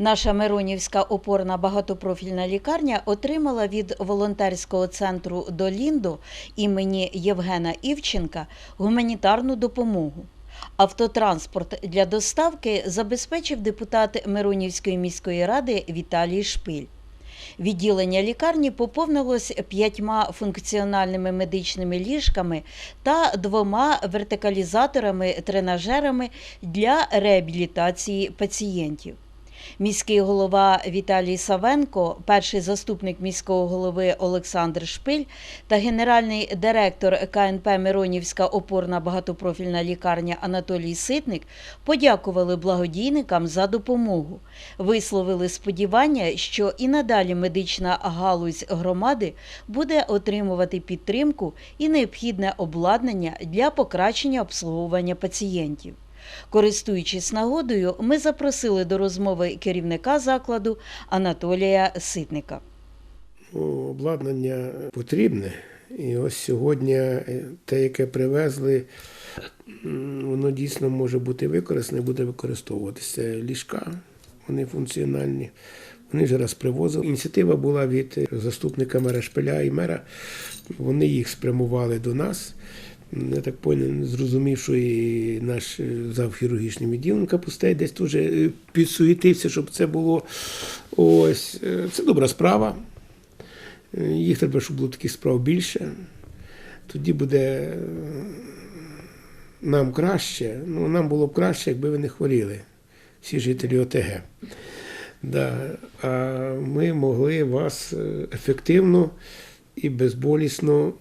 Наша Миронівська опорна багатопрофільна лікарня отримала від волонтерського центру Доліндо імені Євгена Івченка гуманітарну допомогу. Автотранспорт для доставки забезпечив депутат Миронівської міської ради Віталій Шпиль. Відділення лікарні поповнилось п'ятьма функціональними медичними ліжками та двома вертикалізаторами-тренажерами для реабілітації пацієнтів. Міський голова Віталій Савенко, перший заступник міського голови Олександр Шпиль та генеральний директор КНП Миронівська опорна багатопрофільна лікарня Анатолій Ситник подякували благодійникам за допомогу. Висловили сподівання, що і надалі медична галузь громади буде отримувати підтримку і необхідне обладнання для покращення обслуговування пацієнтів. Користуючись нагодою, ми запросили до розмови керівника закладу Анатолія Ситника. Обладнання потрібне. І ось сьогодні е, те, яке привезли, воно дійсно може бути використане, буде використовуватися. Ліжка, вони функціональні. Вони вже раз привозили. Ініціатива була від заступника мера Шпиля і мера. Вони їх спрямували до нас. Я так поняв, зрозумів, що і наш е, зав хірургічним відділом Капустей десь теж е, підсуетився, щоб це було. Ось е, це добра справа. Їх треба, щоб було таких справ більше. Тоді буде нам краще. Ну, нам було б краще, якби ви не хворіли, всі жителі ОТГ. Да. А ми могли вас ефективно і безболісно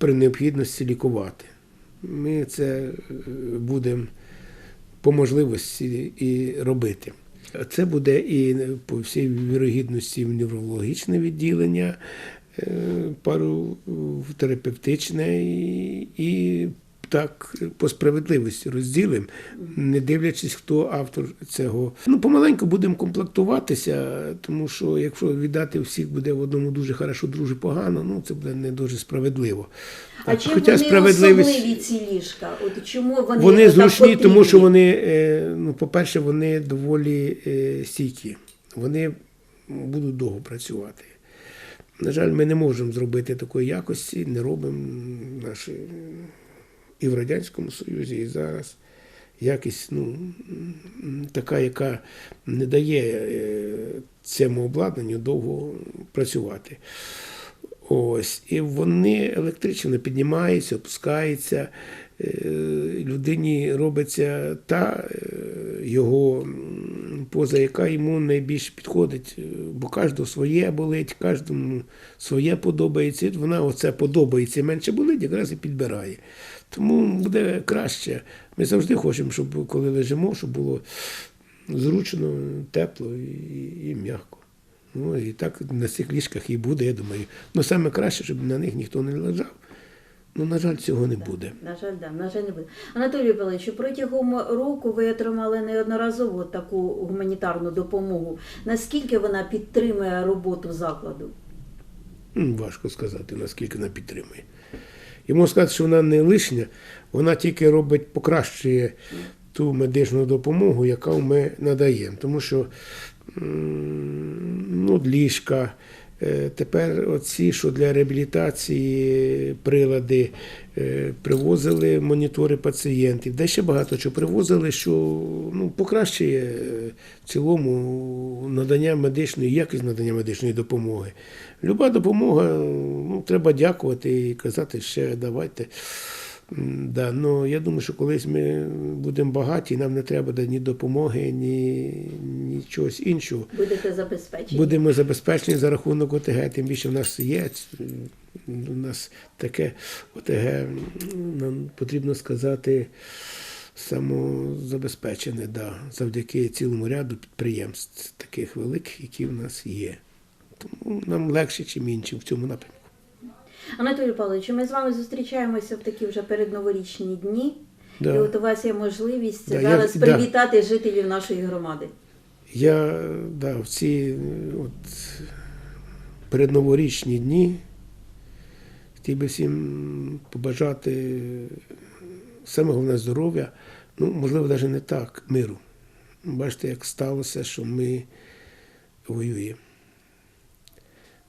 при необхідності лікувати. Ми це е, будемо по можливості і робити. Це буде і по всій вірогідності в неврологічне відділення, е, пару терапевтичне і так по справедливості розділимо, не дивлячись, хто автор цього. Ну, помаленьку будемо комплектуватися, тому що якщо віддати всіх буде в одному дуже хорошо, дуже погано, ну це буде не дуже справедливо. А Так, чим хоча вони справедливість- особливі ці ліжка? От чому вони, вони зручні, потрібні? тому що вони, е, ну, по-перше, вони доволі е, стійкі. Вони будуть довго працювати. На жаль, ми не можемо зробити такої якості, не робимо наші і в Радянському Союзі, і зараз. Якість ну, така, яка не дає е, цьому обладнанню довго працювати. Ось, і вони електрично піднімаються, опускаються. е, Людині робиться та е, його поза, яка йому найбільше підходить, бо кожного своє болить, кожному своє подобається. І Вона оце подобається, менше болить, якраз і підбирає. Тому буде краще. Ми завжди хочемо, щоб коли лежимо, щоб було зручно, тепло і, і м'яко. Ну і так на цих ліжках і буде, я думаю. Ну саме краще, щоб на них ніхто не лежав. Ну, на жаль, цього не буде. На жаль, да, на жаль, не буде. Анатолій Павлович, протягом року ви отримали неодноразово таку гуманітарну допомогу. Наскільки вона підтримує роботу закладу? Важко сказати, наскільки вона підтримує. І можу сказати, що вона не лишня, вона тільки робить, покращує ту медичну допомогу, яку ми надаємо. Тому що ну, ліжка, тепер оці, що для реабілітації прилади, е, привозили монітори пацієнтів, де ще багато чого привозили, що ну, покращує е, в цілому надання медичної, якість надання медичної допомоги. Люба допомога, ну, треба дякувати і казати ще давайте. Да, ну, я думаю, що колись ми будемо багаті, нам не треба ні допомоги, ні, ні чогось іншого. Будете забезпечені? Будемо забезпечені за рахунок ОТГ, тим більше в нас є. У нас таке ОТГ, нам потрібно сказати, самозабезпечене, да, завдяки цілому ряду підприємств, таких великих, які в нас є. Тому нам легше, чим іншим в цьому напрямку. Анатолій Павлович, ми з вами зустрічаємося в такі вже передноворічні дні. Да. І от у вас є можливість Да, я- зараз да. привітати жителів нашої громади. Я да, в ці от, передноворічні дні хотів би всім побажати саме головне здоров'я, ну, можливо, навіть не так, миру. Бачите, як сталося, що ми воюємо.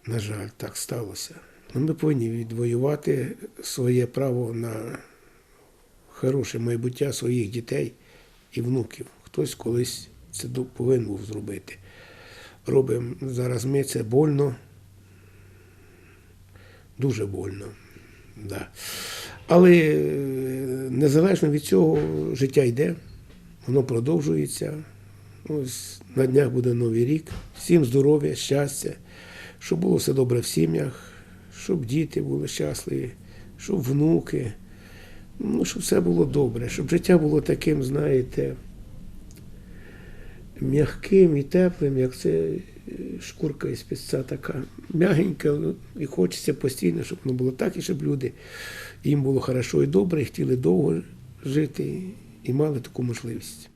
На жаль, так сталося. Ну, ми повинні відвоювати своє право на хороше майбуття своїх дітей і внуків. Хтось колись це повинен був зробити. Робимо зараз ми це больно, дуже больно. Да. Але е, незалежно від цього життя йде, воно продовжується. Ось на днях буде новий рік. Всім здоров'я, щастя, щоб було все добре в сім'ях, щоб діти були щасливі, щоб внуки, ну, щоб все було добре, щоб життя було таким, знаєте, м'яким і теплим, як це е, шкурка із пісця така м'ягенька, ну, і хочеться постійно, щоб воно було так, і щоб люди їм було хорошо і добре, і хотіли довго жити і мали таку можливість.